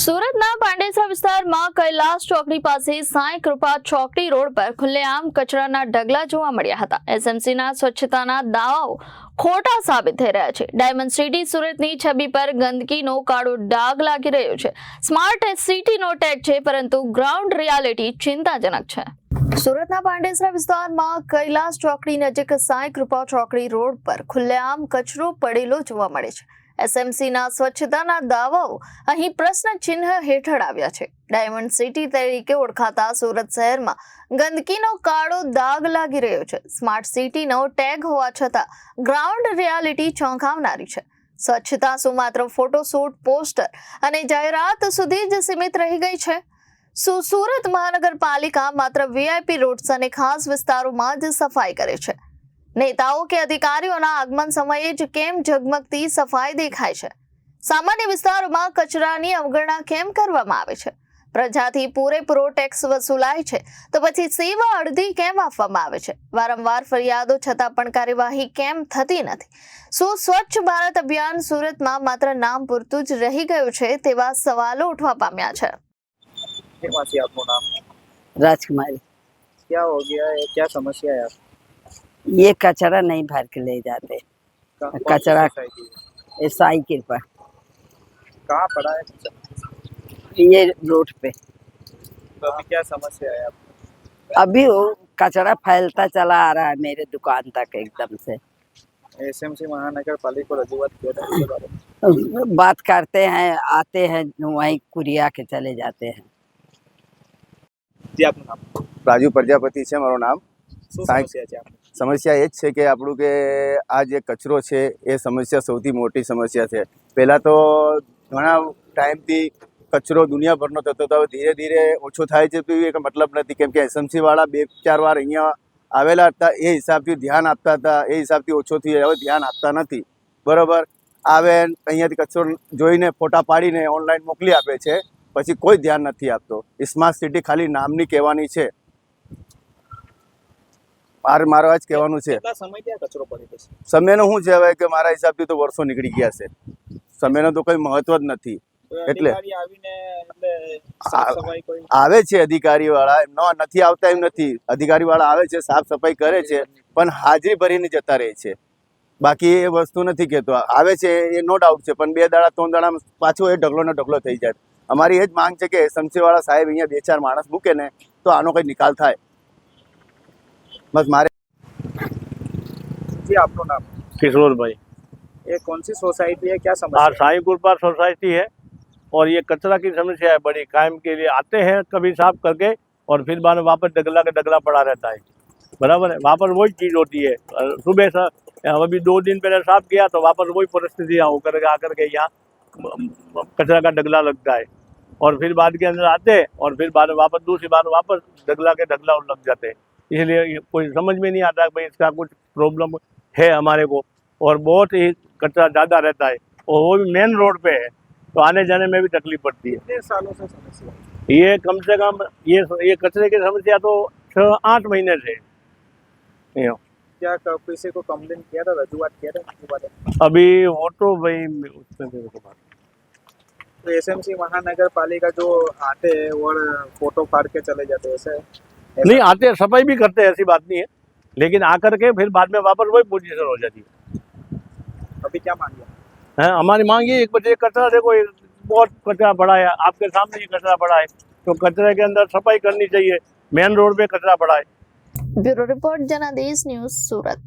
સુરતના પાંડેસરા વિસ્તારમાં કૈલાસ ચોકડી પાસે સાંઈ કૃપા ચોકડી રોડ પર ખુલ્લેઆમ કચરાના ઢગલા જોવા મળ્યા હતા. એસએમસીના સ્વચ્છતાના દાવાઓ ખોટા સાબિત થઈ રહ્યા છે. ડાયમંડ સિટી સુરતની છબી પર ગંદકીનો કાળો ડાઘ લાગી રહ્યો છે. સ્માર્ટ સિટીનો ટેગ છે, પરંતુ ગ્રાઉન્ડ રિયાલિટી ચિંતાજનક છે. સુરતના પાંડેસરા વિસ્તારમાં કૈલાસ ચોકડી નજીક સાંઈ કૃપા ચોકડી રોડ પર ખુલ્લેઆમ કચરો પડેલો જોવા મળે છે. એસએમસીના સ્વચ્છતાના દાવાઓ અહીં પ્રશ્ન ચિહ્ન હેઠળ આવ્યા છે. ડાયમંડ સિટી તરીકે ઓળખાતા સુરત શહેરમાં ગંદકીનો કાળો દાગ લાગી રહ્યો છે. સ્માર્ટ સિટીનો ટેગ હોવા છતાં ગ્રાઉન્ડ રિયાલિટી ચોંકાવનારી છે. સ્વચ્છતા શું માત્ર ફોટોશૂટ, પોસ્ટર અને જાહેરાત સુધી જ સીમિત રહી ગઈ છે. સુરત મહાનગરપાલિકા માત્ર વીઆઈપી રોડ્સ અને ખાસ વિસ્તારોમાં જ સફાઈ કરે છે. નેતાઓ કે અધિકારીઓના આગમન સમયે જ કેમ ઝગમગતી સફાઈ દેખાય છે? સામાન્ય વિસ્તારોમાં કચરાની અવગણના કેમ કરવામાં આવે છે? પ્રજાથી પૂરેપૂરો ટેક્સ વસૂલાય છે તો પછી સેવા અડધી કેમ આપવામાં આવે છે? વારંવાર ફરિયાદો છતાં પણ કાર્યવાહી કેમ થતી નથી? શું સ્વચ્છ ભારત અભિયાન સુરતમાં માત્ર નામ પૂરતું જ રહી ગયું છે તેવા સવાલો ઉઠવા પામ્યા છે? રાજકુમારી. ક્યાં હો ગયા ક્યાં સમસ્યા ये कचरा नहीं भर के ले जाते। कचरा साइकिल पर। कहाँ पड़ा है ये रोड पे। तो अभी क्या समस्या है आपको अभी वो कचरा फैलता चला आ रहा है मेरे दुकान तक एकदम से। एसएमसी महानगर पाली को रजूवत किया था बात करते हैं आते हैं वहीं कुरिया के चले जाते हैं। जी आपका नाम? राजू प्रजापति से हमारा नाम। समस्या સમસ્યા એ જ છે કે આપણું કે આ જે કચરો છે, એ સમસ્યા સૌથી મોટી સમસ્યા છે. પહેલાં તો ઘણા ટાઈમથી કચરો દુનિયાભરનો થતો હતો. ધીરે ધીરે ઓછો થાય છે તો એ મતલબ નથી. કેમ કે એસએમસીવાળા બે ચાર વાર અહીંયા આવેલા હતા, એ હિસાબથી ધ્યાન આપતા હતા, એ હિસાબથી ઓછો થઈ હવે ધ્યાન આપતા નથી. બરાબર? આવે અહીંયાથી કચરો જોઈને ફોટા પાડીને ઓનલાઈન મોકલી આપે છે. પછી કોઈ ધ્યાન નથી આપતો. સ્માર્ટ સિટી ખાલી નામની કહેવાની છે. મારે મારું જ કહેવાનું છે. સમયનો શું છે હવે કે મારા હિસાબથી તો વર્ષો નીકળી ગયા છે. સમયનો તો કઈ મહત્વ જ નથી. એટલે? આવે છે અધિકારી વાળા એમનો નથી આવતા એમ નથી. અધિકારી વાળા આવે છે સાફ સફાઈ કરે છે પણ હાજરી ભરીને જતા રહે છે. બાકી એ વસ્તુ નથી કહેતો. આવે છે એ નો ડાઉટ છે પણ બે દાડા ત્રણ દાડા પાછો એ ઢગલો ને ઢગલો થઈ જાય. અમારી એ જ માંગ છે કે એસએમસી વાળા સાહેબ અહીંયા બે ચાર માણસ મૂકે ને તો આનો કંઈ નિકાલ થાય. बस मारे। जी आपको नाम? किशोर भाई। ये कौन सी सोसाइटी है? क्या समस्या हाँ, साई सोसाइटी है और ये कचरा की समस्या है बड़ी कायम के लिए आते हैं कभी साफ़ करके और फिर बाद में वापस डगला के डगला पड़ा रहता है। बराबर है वापस वही चीज़ होती है। सुबह से अभी दो दिन पहले साफ़ किया तो वापस वही परिस्थितियाँ होकर आकर के यहाँ कचरा का डगला लगता है। और फिर बाद के अंदर आते हैं और फिर बाद वापस दूसरी बार वापस डगला के डगला लग जाते हैं। इसलिए कोई समझ में नहीं आता भाई इसका कुछ प्रॉब्लम है हमारे को। और बहुत ही कचरा ज़्यादा रहता है। और वो भी मेन रोड पे है। तो आने जाने में भी तकलीफ़ पड़ती है। सालों से समस्या ये कम से कम ये ये कचरे की समस्या तो छः आठ महीने से क्या किसी को कंप्लेन किया था रजूआत किया था अभी वो तो भाई उसमें मेरे को बात तो एसएमसी महानगर पालिका जो आते हैं और फ़ोटो फाड़ के चले जाते हैं ऐसा नहीं आते हैं सफ़ाई भी करते हैं ऐसी बात नहीं है। लेकिन आकर के फिर बाद में वापस वही पोजिशन हो जाती है। अभी क्या मांग? है हमारी मांग ये एक बजे कचरा देखो एक बहुत कचरा पड़ा है आपके सामने ही कचरा पड़ा है। तो कचरे के अंदर सफ़ाई करनी चाहिए मेन रोड पे कचरा पड़ा है। Bureau report Janadesh news Surat.